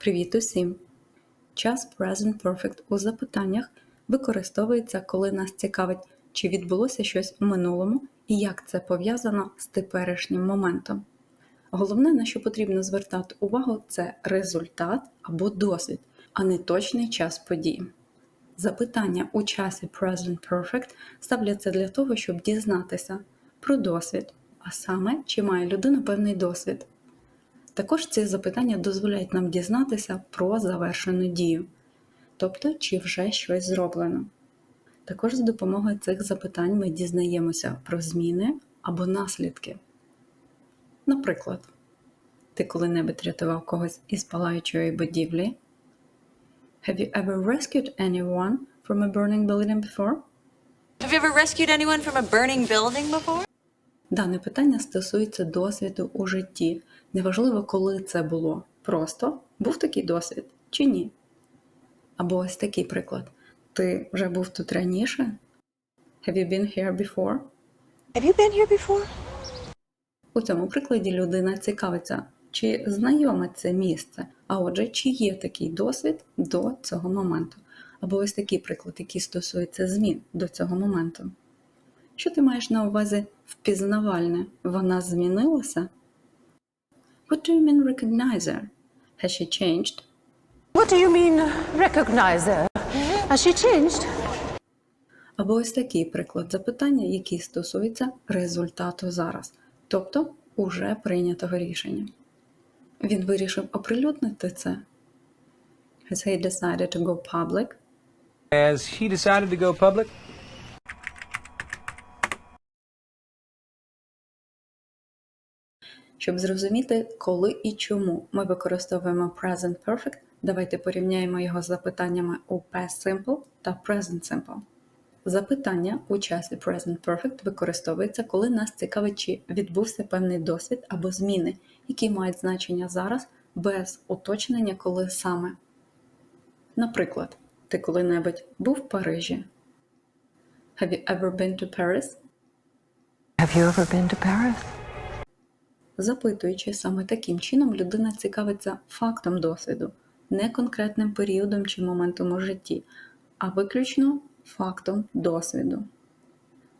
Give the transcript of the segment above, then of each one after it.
Привіт усім! Час Present Perfect у запитаннях використовується, коли нас цікавить, чи відбулося щось у минулому і як це пов'язано з теперішнім моментом. Головне, на що потрібно звертати увагу, це результат або досвід, а не точний час події. Запитання у часі Present Perfect ставляться для того, щоб дізнатися про досвід, а саме, чи має людина певний досвід. Також ці запитання дозволяють нам дізнатися про завершену дію, тобто чи вже щось зроблено. Також за допомогою цих запитань ми дізнаємося про зміни або наслідки. Наприклад, ти коли-небудь рятував когось із палаючої будівлі? Have you ever rescued anyone from a burning building before? Have you ever rescued anyone from a burning building before? Дане питання стосується досвіду у житті. Неважливо, коли це було. Просто був такий досвід чи ні. Або ось такий приклад. Ти вже був тут раніше? Have you been here before? Have you been here before? У цьому прикладі людина цікавиться, чи знайоме це місце, а отже, чи є такий досвід до цього моменту. Або ось такий приклад, який стосується змін до цього моменту. Що ти маєш на увазі впізнавальне? Вона змінилася? What do you mean recognize her? Has she changed? What do you mean, recognize her? Has she changed? Або ось такий приклад запитання, який стосується результату зараз, тобто уже прийнятого рішення. Він вирішив оприлюднити це. Has he decided to go public? Has he decided to go public? Щоб зрозуміти, коли і чому ми використовуємо Present Perfect, давайте порівняємо його з запитаннями у Past Simple та Present Simple. Запитання у часі Present Perfect використовується, коли нас цікавить, чи відбувся певний досвід або зміни, які мають значення зараз без уточнення, коли саме. Наприклад, ти коли-небудь був в Парижі? Have you ever been to Paris? Have you ever been to Paris? Запитуючи саме таким чином, людина цікавиться фактом досвіду, не конкретним періодом чи моментом у житті, а виключно фактом досвіду.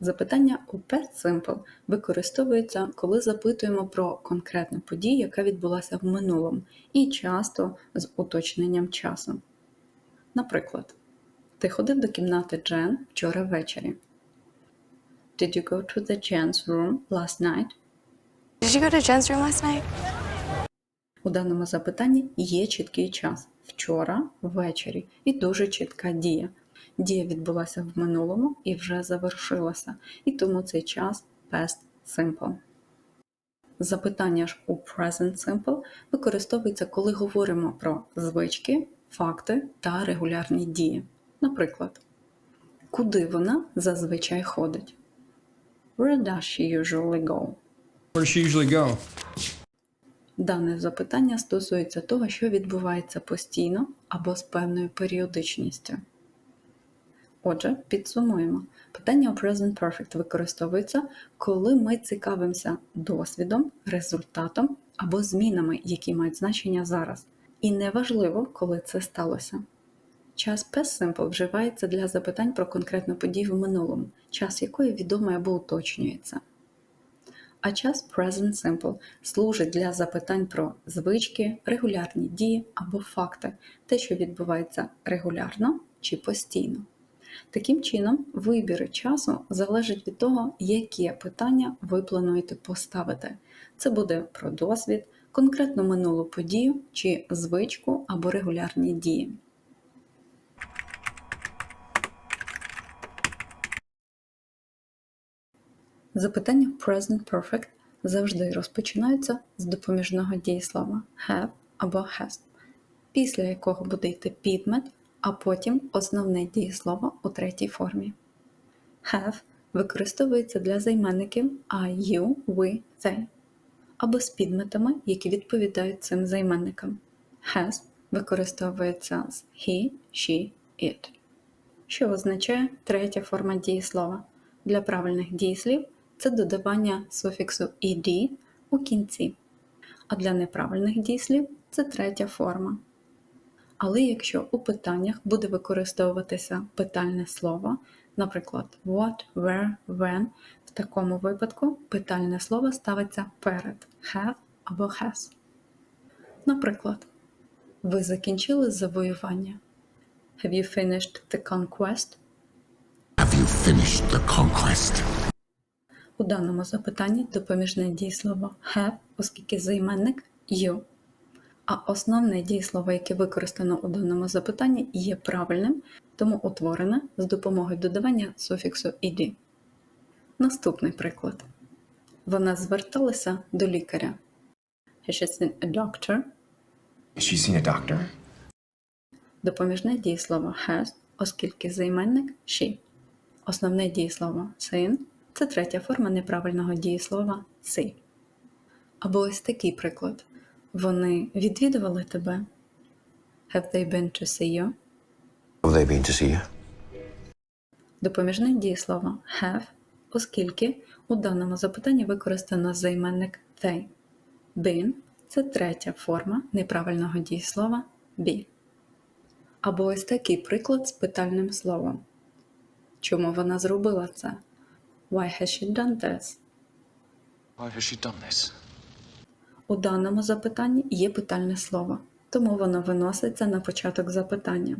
Запитання у Past Simple використовується, коли запитуємо про конкретну подію, яка відбулася в минулому, і часто з уточненням часу. Наприклад, ти ходив до кімнати Джен вчора ввечері. Did you go to the Jen's room last night? Did you go to Jen's room last night? У даному запитанні є чіткий час вчора ввечері і дуже чітка дія. Дія відбулася в минулому і вже завершилася, і тому цей час past simple. Запитання ж у present simple використовується, коли говоримо про звички, факти та регулярні дії. Наприклад, куди вона зазвичай ходить? Where does she usually go? Where she usually go? Дане запитання стосується того, що відбувається постійно або з певною періодичністю. Отже, підсумуємо. Питання у Present Perfect використовується, коли ми цікавимося досвідом, результатом або змінами, які мають значення зараз. І неважливо, коли це сталося. Час Past Simple вживається для запитань про конкретну подію в минулому, час якої відомий або уточнюється. А час Present Simple служить для запитань про звички, регулярні дії або факти, те, що відбувається регулярно чи постійно. Таким чином, вибір часу залежить від того, яке питання ви плануєте поставити. Це буде про досвід, конкретну минулу подію чи звичку або регулярні дії. Запитання Present Perfect завжди розпочинаються з допоміжного дієслова have або has, після якого буде йти підмет, а потім основне дієслово у третій формі. Have використовується для займенників I, you, we, they, або з підметами, які відповідають цим займенникам. Has використовується з he, she, it, що означає третя форма дієслова. Для правильних дієслів це додавання суфіксу ed у кінці, а для неправильних дієслів це третя форма. Але якщо у питаннях буде використовуватися питальне слово, наприклад, what, where, when, в такому випадку питальне слово ставиться перед have або has. Наприклад, ви закінчили завоювання. Have you finished the conquest? Have you finished the conquest? У даному запитанні допоміжне дієслово have, оскільки займенник you. А основне дієслово, яке використано у даному запитанні, є правильним, тому утворене з допомогою додавання суфіксу «ed». Наступний приклад. Вона зверталася до лікаря. Has she seen a doctor? Has she seen a doctor? Допоміжне дієслово has, оскільки займенник she. Основне дієслово seen – це третя форма неправильного дієслова see. Або ось такий приклад. Вони відвідували тебе. Have they been to see you? Have they been to see you? Допоміжне дієслово have, оскільки у даному запитанні використано займенник they. Been – це третя форма неправильного дієслова be. Або ось такий приклад з питальним словом. Чому вона зробила це? Why has she done this? Why has she done this? У даному запитанні є питальне слово, тому воно виноситься на початок запитання.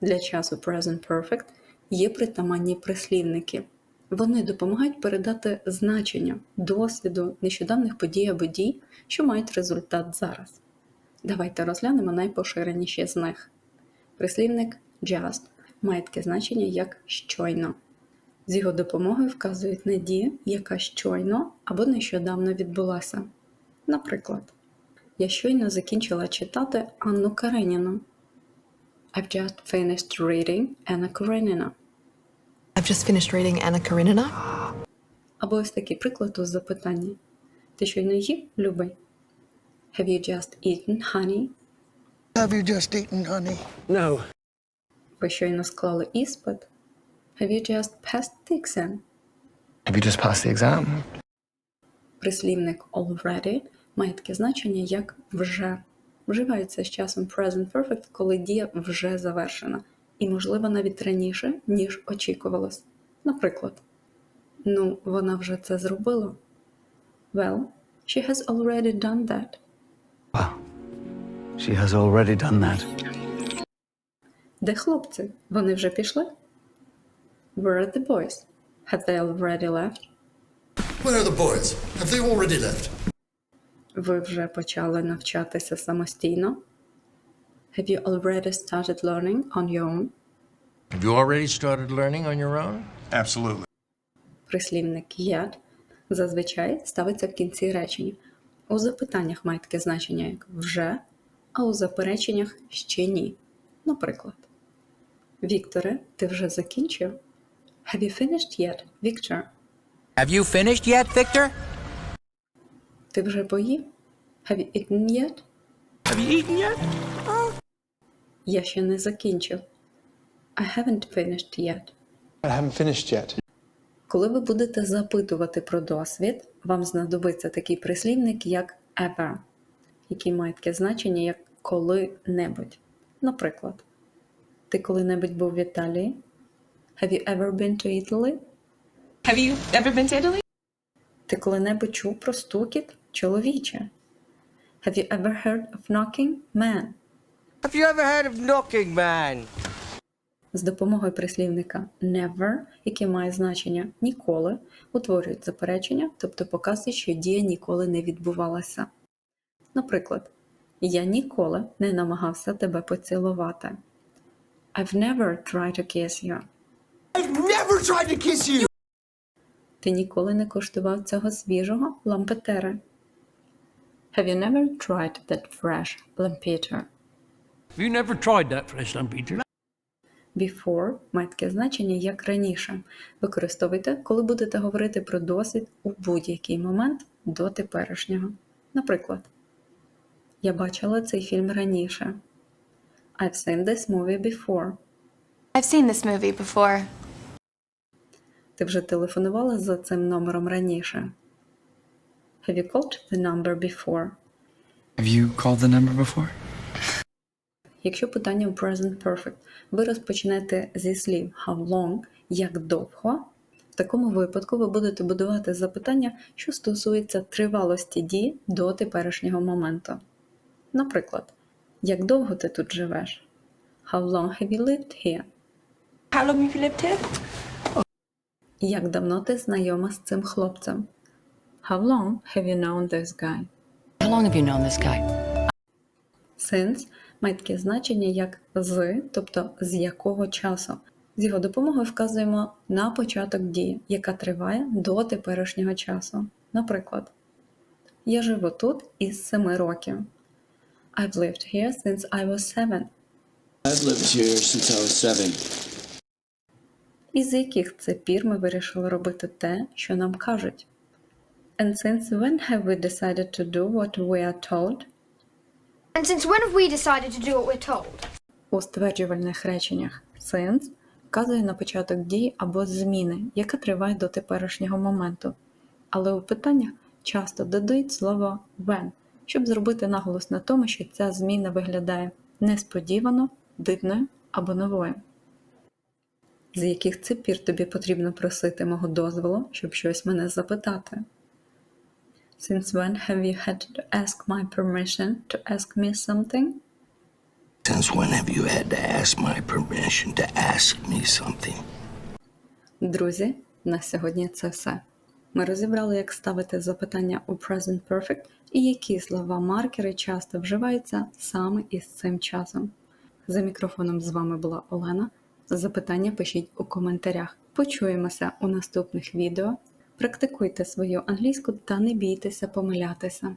Для часу Present Perfect є притаманні прислівники. Вони допомагають передати значення, досвіду, нещодавних подій або дій, що мають результат зараз. Давайте розглянемо найпоширеніші з них. Прислівник just має таке значення як щойно. З його допомогою вказують на дію, яка щойно або нещодавно відбулася. Наприклад, я щойно закінчила читати Анну Кареніну. I've just finished reading Anna Karenina. I've just finished reading Anna Karenina. Або ось такий приклад у запитанні. Ти щойно їв, любий? Have you just eaten, honey? Have you just eaten, honey? No. Ви щойно склали іспит? Have you just passed the exam? Have you just passed the exam? Прислівник already має таке значення як вже. Вживається з часом present perfect, коли дія вже завершена, і, можливо, навіть раніше, ніж очікувалось. Наприклад, ну, вона вже це зробила. Well, she has already done that. She has already done that. Де хлопці? Вони вже пішли? Where are the boys? Have they already left? Where are the boys? Have they already left? Ви вже почали навчатися самостійно? Have you already started learning on your own? Have you already started learning on your own? Absolutely. Прислівник yet зазвичай ставиться в кінці речення. У запитаннях має таке значення як вже, а у запереченнях ще ні. Наприклад, Вікторе, ти вже закінчив? Have you finished yet, Victor? Have you finished yet, Victor? Ти вже поїв? Have you eaten yet? Have you eaten yet? Я ще не закінчив. I haven't finished yet. I haven't finished yet. Коли ви будете запитувати про досвід, вам знадобиться такий прислівник, як ever, який має таке значення як коли-небудь. Наприклад, ти коли-небудь був в Італії? Have you ever been to Italy? Have you ever been to Italy? Ти коли-небудь чув про стукіт? Чоловіче. Have you ever heard of knocking? Man. Have you ever heard of knocking, man? З допомогою прислівника never, який має значення ніколи, утворюють заперечення, тобто показують, що дія ніколи не відбувалася. Наприклад, я ніколи не намагався тебе поцілувати. I've never tried to kiss you. I've never tried to kiss you! Ти ніколи не коштував цього свіжого лампетера. Have you never tried that fresh lampeter? Have you never tried that fresh Peter? Before має таке значення як раніше. Використовуйте, коли будете говорити про досвід у будь-який момент до теперішнього. Наприклад, я бачила цей фільм раніше. I've seen this movie before. I've seen this movie before. Ти вже телефонувала за цим номером раніше. Have you called the number before? Have you called the number before? Якщо питання у present perfect ви розпочнете зі слів how long, як довго, в такому випадку ви будете будувати запитання, що стосується тривалості дії до теперішнього моменту. Наприклад, як довго ти тут живеш? How long have you lived here? How long have you lived here? Як давно ти знайома з цим хлопцем? How long have you known this guy? How long have you known this guy? Since має таке значення як з, тобто з якого часу. З його допомогою вказуємо на початок дії, яка триває до теперішнього часу. Наприклад, я живу тут із 7 років. I've lived here since I was seven. I've lived here since I was seven. Із яких це пір ми вирішили робити те, що нам кажуть. And since when have we decided to do what we are told? And since when have we decided to do what we're told? У стверджувальних реченнях since вказує на початок дії або зміни, яка триває до теперішнього моменту. Але у питаннях часто додають слово when, щоб зробити наголос на тому, що ця зміна виглядає несподівано, дивною або новою. З яких це пір тобі потрібно просити мого дозволу, щоб щось мене запитати? Since when have you had to ask my permission to ask me something? Since when have you had to ask my permission to ask me something? Друзі, на сьогодні це все. Ми розібрали, як ставити запитання у Present Perfect і які слова-маркери часто вживаються саме із цим часом. За мікрофоном з вами була Олена. Запитання пишіть у коментарях. Почуємося у наступних відео. Практикуйте свою англійську та не бійтеся помилятися.